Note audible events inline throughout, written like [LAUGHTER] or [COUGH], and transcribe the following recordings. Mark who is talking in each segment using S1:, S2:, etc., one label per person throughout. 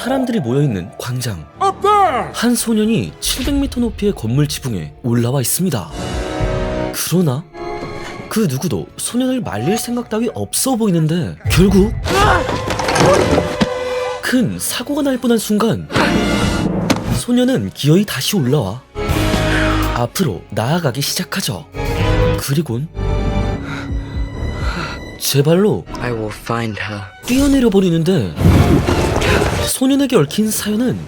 S1: 사람들이 모여있는 광장. 한 소년이 700m 높이의 건물 지붕에 올라와 있습니다. 그러나 그 누구도 소년을 말릴 생각 따위 없어 보이는데 결국 큰 사고가 날 뻔한 순간 소년은 기어이 다시 올라와 앞으로 나아가기 시작하죠. 그리곤 제 발로. 뛰어내려 버리는데 소년에게 얽힌 사연은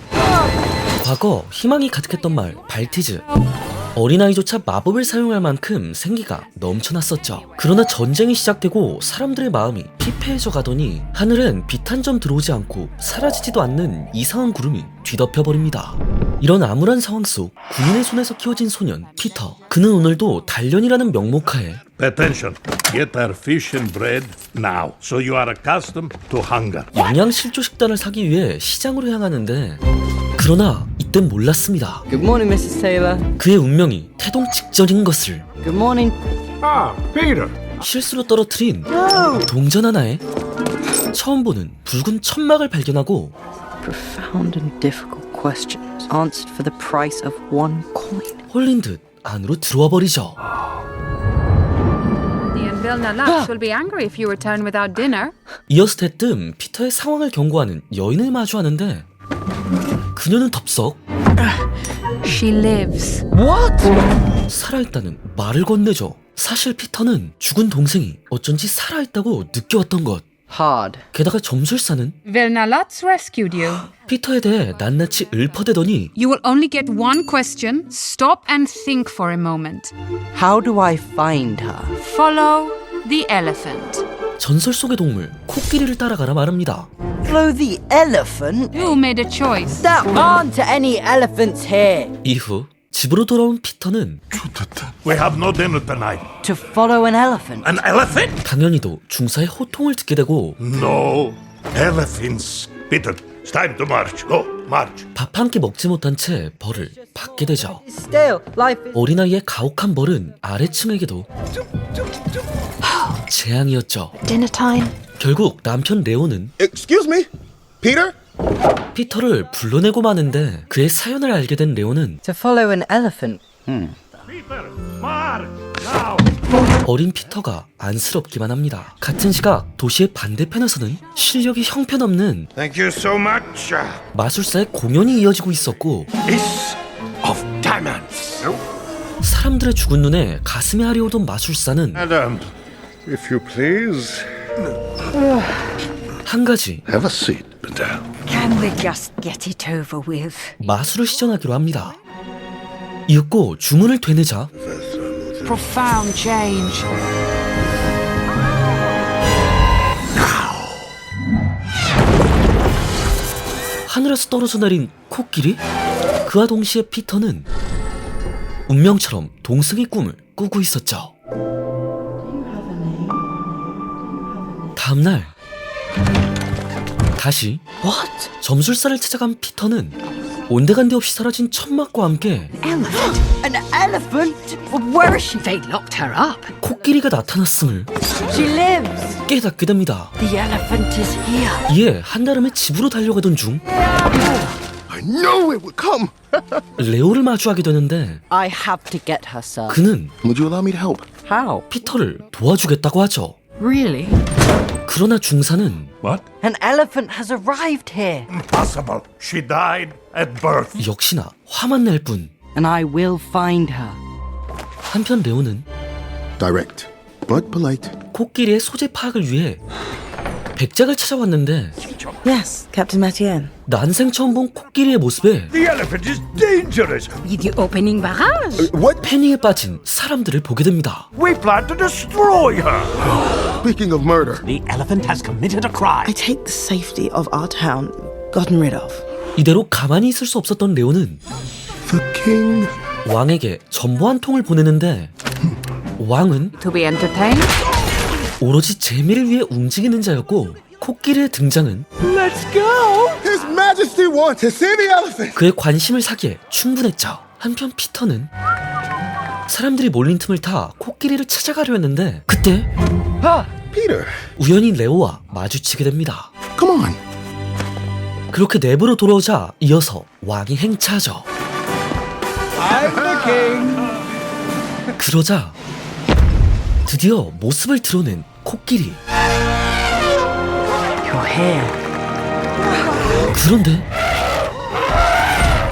S1: 과거 희망이 가득했던 말 발티즈 어린아이조차 마법을 사용할 만큼 생기가 넘쳐났었죠 그러나 전쟁이 시작되고 사람들의 마음이 피폐해져 가더니 하늘엔 빛 한 점 들어오지 않고 사라지지도 않는 이상한 구름이 뒤덮여버립니다 이런 암울한 상황 속 군인의 손에서 키워진 소년 피터 그는 오늘도 단련이라는 명목하에
S2: attention. Get our fish and bread now, so you are accustomed to hunger.
S1: 영양실조 식단을 사기 위해 시장으로 향하는데 그러나 이땐 몰랐습니다.
S3: Good morning, Mrs. Taylor.
S1: 그의 운명이 태동 직전인 것을
S3: Good morning.
S4: Ah, Peter.
S1: 실수로 떨어뜨린 동전 하나에 처음 보는 붉은 천막을 발견하고
S3: Profound and difficult questions answered for the price of one coin.
S1: 홀린 듯 안으로 들어와 버리죠.
S5: The Anvilna Lux will be angry if you return without dinner.
S1: 이어서 대뜸 피터의 상황을 경고하는 여인을 마주하는데 그녀는 덥석
S5: She lives.
S1: 살아있다는 말을 건네죠. 사실 피터는 죽은 동생이 어쩐지 살아있다고 느껴왔던 것.
S3: Hard.
S1: 게다가 점술사는
S5: Vilna Lutz rescued you.
S1: 피터에 대해 낱낱이 읊어대더니
S5: You will only get one question. Stop and think for a moment.
S3: How do I find her?
S5: Follow the elephant.
S1: 전설 속의 동물 코끼리를 따라가라 말합니다.
S3: Follow the elephant?
S5: You made a choice.
S3: There aren't any elephants here.
S1: 이후 집으로 돌아온 피터는
S2: We have no dinner tonight.
S3: To follow an elephant?
S2: An elephant?
S1: 당연히도 중사의 호통을 듣게 되고
S2: No elephants. Peter, it's time to march. Go, march.
S1: 밥 한 끼 먹지 못한 채 벌을 받게 되죠.
S3: Still, life is.
S1: 어린아이의 가혹한 벌은 아래층에게도 재앙이었죠.
S5: Dinner time.
S1: 결국 남편 레오는
S6: Excuse me, Peter?
S1: 피터를 불러내고 마는데 그의 사연을 알게 된 레오는
S3: To follow an elephant.
S2: Peter, march.
S1: 어린 피터가 안쓰럽기만 합니다. 같은 시각 도시의 반대편에서는 실력이 형편없는
S2: Thank you so much.
S1: 마술사의 공연이 이어지고 있었고
S2: Ace of diamonds.
S1: 사람들의 죽은 눈에 가슴이 아려오던 마술사는
S2: Madam, if you please,
S1: 한 가지
S2: have a seat, madame.
S7: Can we just get it over with?
S1: 마술을 시전하기로 합니다. 이윽고 주문을 되내자
S5: Profound change.
S1: 하늘에서 떨어져 내린 코끼리? 그와 동시에 피터는 운명처럼 동승의 꿈을 꾸고 있었죠. 다음날 다시
S3: What?
S1: 점술사를 찾아간 피터는 온데간데 없이 사라진 천막과 함께
S7: Elephant?
S3: An elephant? Where is she?
S7: They locked her up.
S1: 코끼리가 나타났음을
S3: She lives.
S1: 깨닫게 됩니다.
S3: The elephant is here.
S1: 이에 한달음에 집으로 달려가던 중
S6: I knew it would come.
S1: 레오를 마주하게 되는데
S3: I have to get her, sir.
S1: 그는
S6: Would you allow me to help?
S3: How?
S1: 피터를 도와주겠다고 하죠.
S3: Really?
S1: 그러나 중사는
S2: What?
S3: An elephant has arrived here.
S2: Impossible. She died at birth.
S1: 역시나 화만 낼 뿐.
S3: And I will find her.
S1: 한편 레오는
S6: Direct, but polite.
S1: 코끼리의 소재 파악을 위해 백작을 찾아왔는데
S8: Yes, Captain Matien.
S1: 난생 처음 본 코끼리의 모습에
S2: The elephant is dangerous.
S7: With the opening barrage.
S6: What?
S1: 패닉에 빠진 사람들을 보게 됩니다.
S2: We plan to destroy her.
S6: Speaking of murder,
S9: The elephant has committed a crime.
S8: I take the safety of our town gotten rid of.
S1: 이대로 가만히 있을 수 없었던 레오는
S6: the king.
S1: 왕에게 전보 한 통을 보내는데 왕은
S5: To be entertained.
S1: 오로지 재미를 위해 움직이는 자였고 코끼리의 등장은
S6: His Majesty wants to see the elephant.
S1: 그의 관심을 사기에 충분했죠. 한편 피터는 사람들이 몰린 틈을 타 코끼리를 찾아가려 했는데 그때 우연히 레오와 마주치게 됩니다.
S6: come on.
S1: 그렇게 내부로 돌아오자 이어서 왕이 행차하죠. 그러자 드디어 모습을 드러낸 코끼리. 그런데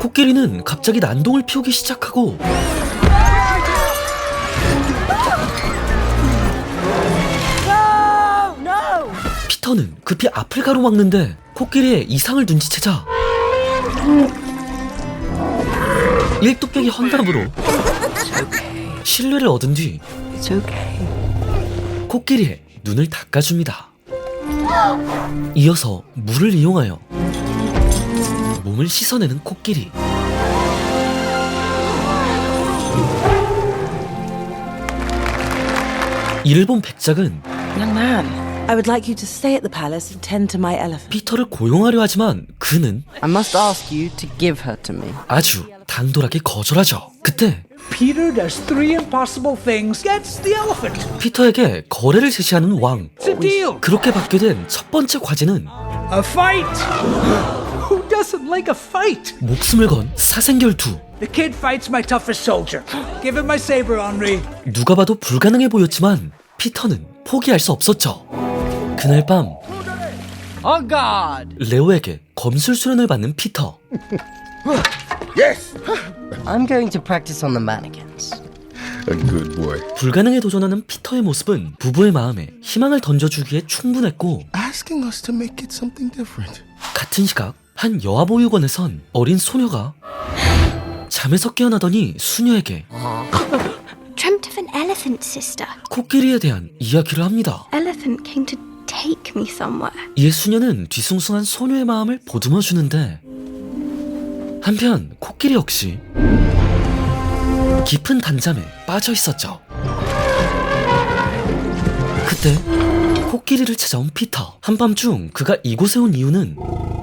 S1: 코끼리는 갑자기 난동을 피우기 시작하고 피터는 급히 앞을 가로막는데 코끼리의 이상을 눈치채자 일뚝배기 헌담으로 신뢰를 얻은 뒤. 코끼리의 눈을 닦아줍니다. 이어서 물을 이용하여 몸을 씻어내는 코끼리. 이를 본 백작은
S8: man, I would like you to stay at the palace and tend to my elephant.
S1: 피터를 고용하려 하지만 그는
S3: I must ask you to give her to me.
S1: 아주 당돌하게 거절하죠. 그때
S9: Peter does three impossible things, gets the elephant.
S1: 피터에게 거래를 제시하는 왕.
S9: It's a deal.
S1: 그렇게 받게 된 첫 번째 과제는
S9: A fight. Who doesn't like a fight?
S1: 목숨을 건 사생결투.
S9: The kid fights my toughest soldier. Give him my saber, Henri.
S1: 누가 봐도 불가능해 보였지만 피터는 포기할 수 없었죠. 그날 밤
S3: On guard!
S1: 레오에게 검술 수련을 받는 피터.
S6: Yes.
S3: I'm going to practice on the mannequins.
S6: A good boy.
S1: 불가능에 도전하는 피터의 모습은 부부의 마음에 희망을 던져주기에 충분했고
S6: Asking us to make it something different.
S1: 같은 시각 한 여아보육원에선 어린 소녀가 잠에서 깨어나더니 수녀에게
S10: Dreamt of an elephant, sister.
S1: 코끼리에 대한 이야기를 합니다.
S10: Elephant came to take me somewhere.
S1: 이에 수녀는 뒤숭숭한 소녀의 마음을 보듬어 주는데 한편 코끼리 역시 깊은 단잠에 빠져 있었죠. 그때 코끼리를 찾아온 피터. 한밤중 그가 이곳에 온 이유는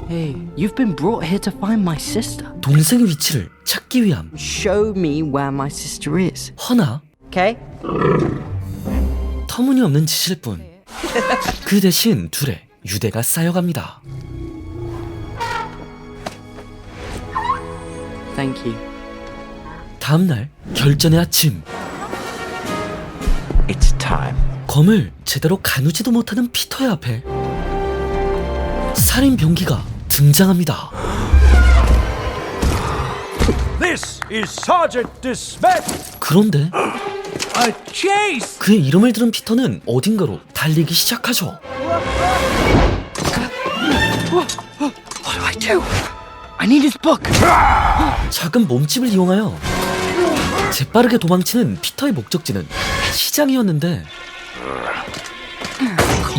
S3: Hey, you've been brought here to find my sister.
S1: 동생의 위치를 찾기 위함.
S3: Show me where my sister is.
S1: 허나
S3: Okay?
S1: 터무니없는 짓일 뿐. 그 대신 둘의 유대가 쌓여갑니다.
S3: Thank you.
S1: 다음 날 결전의 아침.
S9: It's time.
S1: 검을 제대로 가누지도 못하는 피터의 앞에 살인 병기가 등장합니다.
S9: This is Sergeant Dismet.
S1: 그런데. 그의 이름을 들은 피터는 어딘가로 달리기 시작하죠. 작은 몸집을 이용하여 재빠르게 도망치는 피터의 목적지는 시장이었는데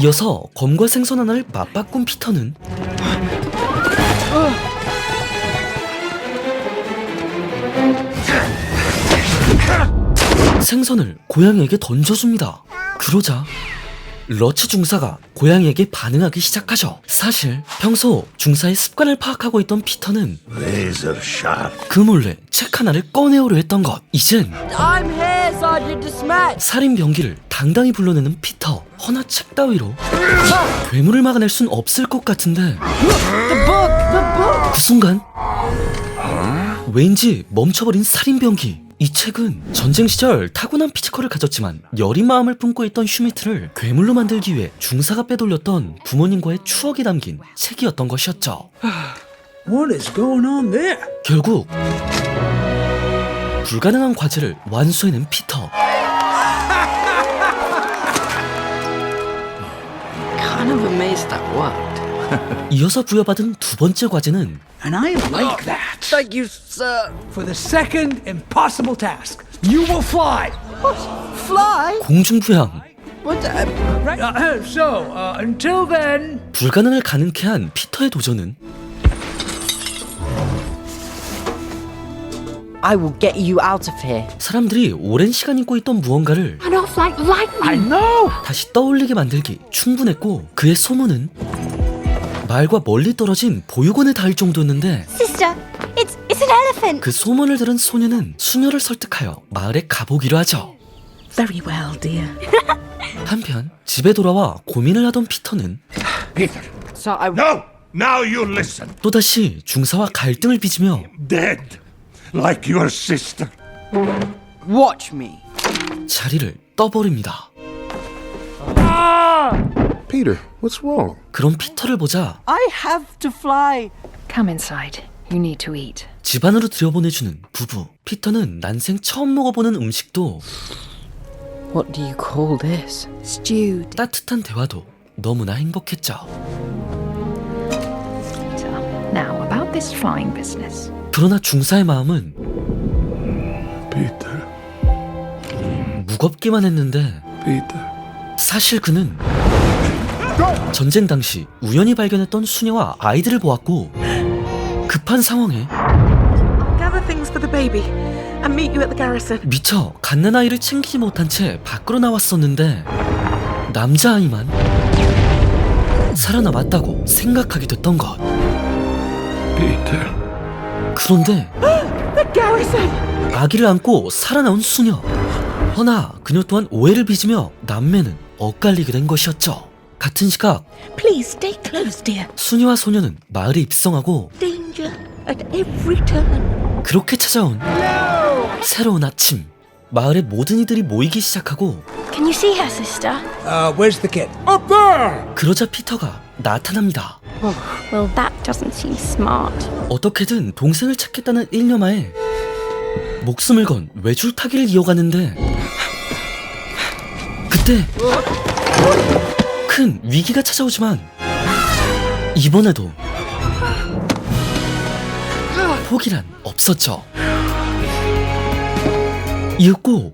S1: 이어서 검과 생선 하나를 맞바꾼 피터는 생선을 고양이에게 던져줍니다. 그러자 러츠 중사가 고양이에게 반응하기 시작하죠. 사실 평소 중사의 습관을 파악하고 있던 피터는. 그 몰래 책 하나를 꺼내오려 했던 것. 이젠. 살인 병기를 당당히 불러내는 피터. 허나 책 따위로 괴물을 막아낼 순 없을 것 같은데. 그 순간 왠지 멈춰버린 살인 병기. 이 책은 전쟁 시절 타고난 피지컬을 가졌지만 여린 마음을 품고 있던 슈미트를 괴물로 만들기 위해 중사가 빼돌렸던 부모님과의 추억이 담긴 책이었던 것이었죠. [SIGHS]
S9: What is going on there?
S1: 결국 불가능한 과제를 완수해낸 피터. [LAUGHS]
S3: Kind of amazed that worked.
S1: 이어서 부여받은 두 번째 과제는
S9: And I like that.
S3: Thank you, sir.
S9: For the second impossible task, you will fly.
S3: Fly?
S1: 공중부양.
S3: What? The?
S9: Right. Uh, so, uh, until then,
S1: 불가능을 가능케 한 피터의 도전은
S3: I will get you out of here.
S1: 사람들이 오랜 시간 잊고 있던 무언가를
S10: And off like lightning.
S9: I know.
S1: 다시 떠올리게 만들기 충분했고 그의 소문은 말과 멀리 떨어진 보육원에 닿을 정도였는데
S10: Sister, it's it's an elephant.
S1: 그 소문을 들은 소녀는 수녀를 설득하여 마을에 가보기로 하죠.
S8: Very well, dear.
S1: 한편 집에 돌아와 고민을 하던 피터는
S4: Peter.
S3: So I.
S4: No.
S2: Now you listen.
S1: 또다시 중사와 갈등을 빚으며
S2: Dead, like your sister.
S3: Watch me.
S1: 자리를 떠버립니다.
S6: Peter, what's wrong?
S1: 그런 피터를 보자
S3: I have to fly.
S7: Come inside. You need to eat.
S1: 집 안으로 들여보내주는 부부. 피터는 난생 처음 먹어보는 음식도
S3: What do you call this?
S10: Stewed.
S1: 따뜻한 대화도 너무나 행복했죠.
S7: Now about this flying business.
S1: 그러나 중사의 마음은
S2: Peter,
S1: 무겁기만 했는데
S2: Peter.
S1: 사실 그는 전쟁 당시 우연히 발견했던 수녀와 아이들을 보았고 급한 상황에. 미처 갓난 아이를 챙기지 못한 채 밖으로 나왔었는데 남자아이만 살아남았다고 생각하게 됐던 것. 그런데! [GASPS] 아기를 안고 살아나온 수녀 허나 그녀 또한 오해를 빚으며 남매는 엇갈리게 된 것이었죠 같은 시각
S9: Please stay close, dear.
S1: 수녀와 소녀는 마을에 입성하고
S9: Danger at every turn.
S1: 그렇게 찾아온 새로운 아침 마을의 모든 이들이 모이기 시작하고
S10: Can you see her, sister?
S4: Uh, where's the kid? Up there!
S1: 그러자 피터가 나타납니다
S10: Well, that doesn't seem smart.
S1: 어떻게든 동생을 찾겠다는 일념하에 목숨을 건 외줄타기를 이어가는데 그때 큰 위기가 찾아오지만 이번에도 포기란 없었죠. 이윽고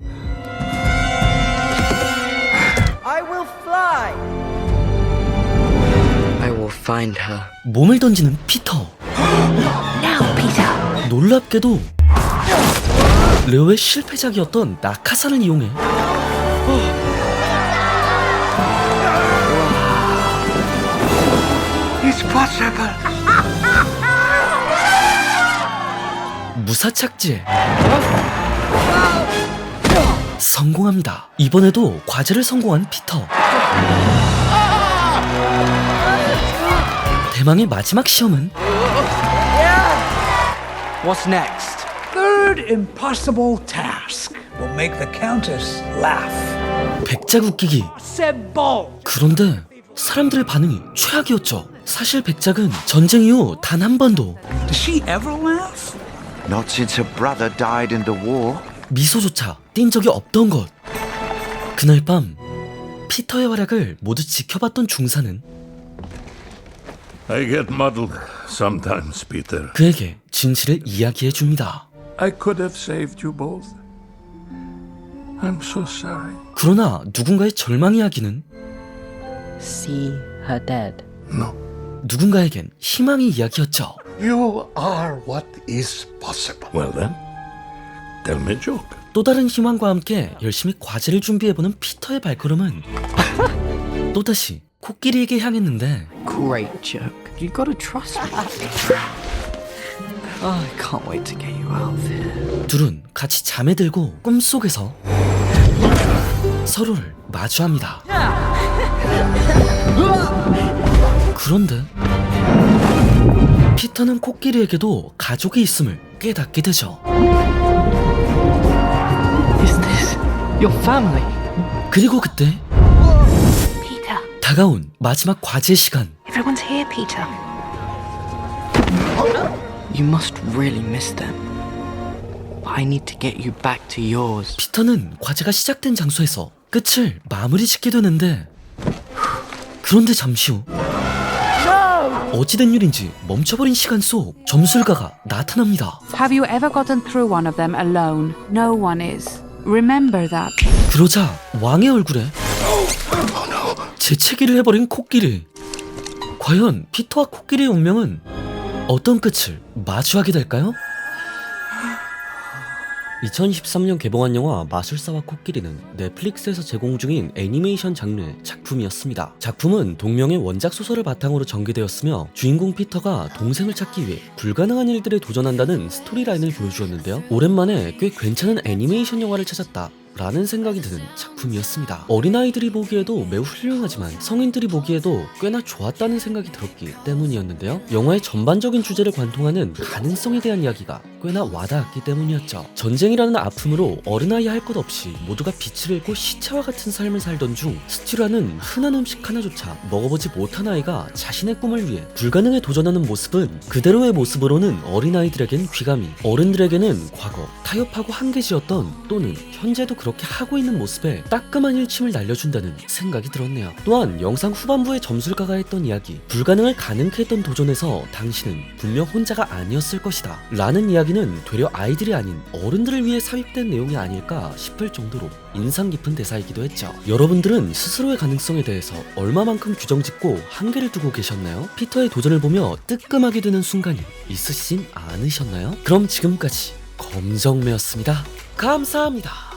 S3: I will fly. I will find her.
S1: 몸을 던지는 피터.
S10: Now, Peter.
S1: 놀랍게도 레오의 실패작이었던 낙하산을 이용해
S4: Possible.
S1: 무사착지에 성공합니다. 이번에도 과제를 성공한 피터. 대망의 마지막 시험은
S3: What's next?
S4: Third impossible task will make the Countess laugh.
S1: 백작 웃기기.
S4: Said ball.
S1: 그런데 사람들의 반응이 최악이었죠. 사실 백작은 전쟁 이후 단 한 번도
S4: Does she ever laugh?
S11: Not since her brother died in the war.
S1: 미소조차 띈 적이 없던 것. 그날 밤 피터의 활약을 모두 지켜봤던 중사는
S2: I get muddled sometimes, Peter.
S1: 그에게 진실을 이야기해 줍니다.
S2: I could have saved you both. I'm so sorry.
S1: 그러나 누군가의 절망 이야기는
S3: See her dead.
S2: No.
S1: 누군가에겐 희망의 이야기였죠.
S6: You are what is possible.
S2: Well then, tell me a joke.
S1: 또 다른 희망과 함께 열심히 과제를 준비해보는 피터의 발걸음은 또다시 코끼리에게 향했는데
S3: Great joke. You gotta trust me. Oh, I can't wait to get you out of here.
S1: 둘은 같이 잠에 들고 꿈속에서 서로를 마주합니다. 그런데 피터는 코끼리에게도 가족이 있음을 깨닫게 되죠.
S3: Is this your family?
S1: 그리고 그때
S10: Peter.
S1: 다가온 마지막 과제 시간.
S10: Everyone's here, Peter.
S3: You must really miss them. I need to get you back to yours.
S1: 피터는 과제가 시작된 장소에서 끝을 마무리 짓게 되는데 그런데 잠시 후 어찌된 일인지 멈춰버린 시간 속 점술가가 나타납니다.
S5: Have you ever gotten through one of them alone? No one is. Remember that.
S1: 그러자 왕의 얼굴에 재채기를 해버린 코끼리. 과연 피터와 코끼리의 운명은 어떤 끝을 마주하게 될까요? 2013년 개봉한 영화 마술사와 코끼리는 넷플릭스에서 제공 중인 애니메이션 장르의 작품이었습니다. 작품은 동명의 원작 소설을 바탕으로 전개되었으며 주인공 피터가 동생을 찾기 위해 불가능한 일들에 도전한다는 스토리라인을 보여주었는데요. 오랜만에 꽤 괜찮은 애니메이션 영화를 찾았다. 라는 생각이 드는 작품이었습니다. 어린아이들이 보기에도 매우 훌륭하지만 성인들이 보기에도 꽤나 좋았다는 생각이 들었기 때문이었는데요. 영화의 전반적인 주제를 관통하는 가능성에 대한 이야기가 꽤나 와닿았기 때문이었죠. 전쟁이라는 아픔으로 어른아이 할 것 없이 모두가 빛을 잃고 시체와 같은 삶을 살던 중 스튜라는 흔한 음식 하나조차 먹어보지 못한 아이가 자신의 꿈을 위해 불가능에 도전하는 모습은 그대로의 모습으로는 어린아이들에겐 귀감이 어른들에게는 과거 타협하고 한계지었던 또는 현재도 그 렇게 하고 있는 모습에 따끔한 일침을 날려준다는 생각이 들었네요. 또한 영상 후반부에 점술가가 했던 이야기 불가능을 가능케 했던 도전에서 당신은 분명 혼자가 아니었을 것이다 라는 이야기는 되려 아이들이 아닌 어른들을 위해 삽입된 내용이 아닐까 싶을 정도로 인상 깊은 대사이기도 했죠. 여러분들은 스스로의 가능성에 대해서 얼마만큼 규정 짓고 한계를 두고 계셨나요? 피터의 도전을 보며 뜨끔하게 되는 순간이 있으시진 않으셨나요? 그럼 지금까지 검정매였습니다. 감사합니다.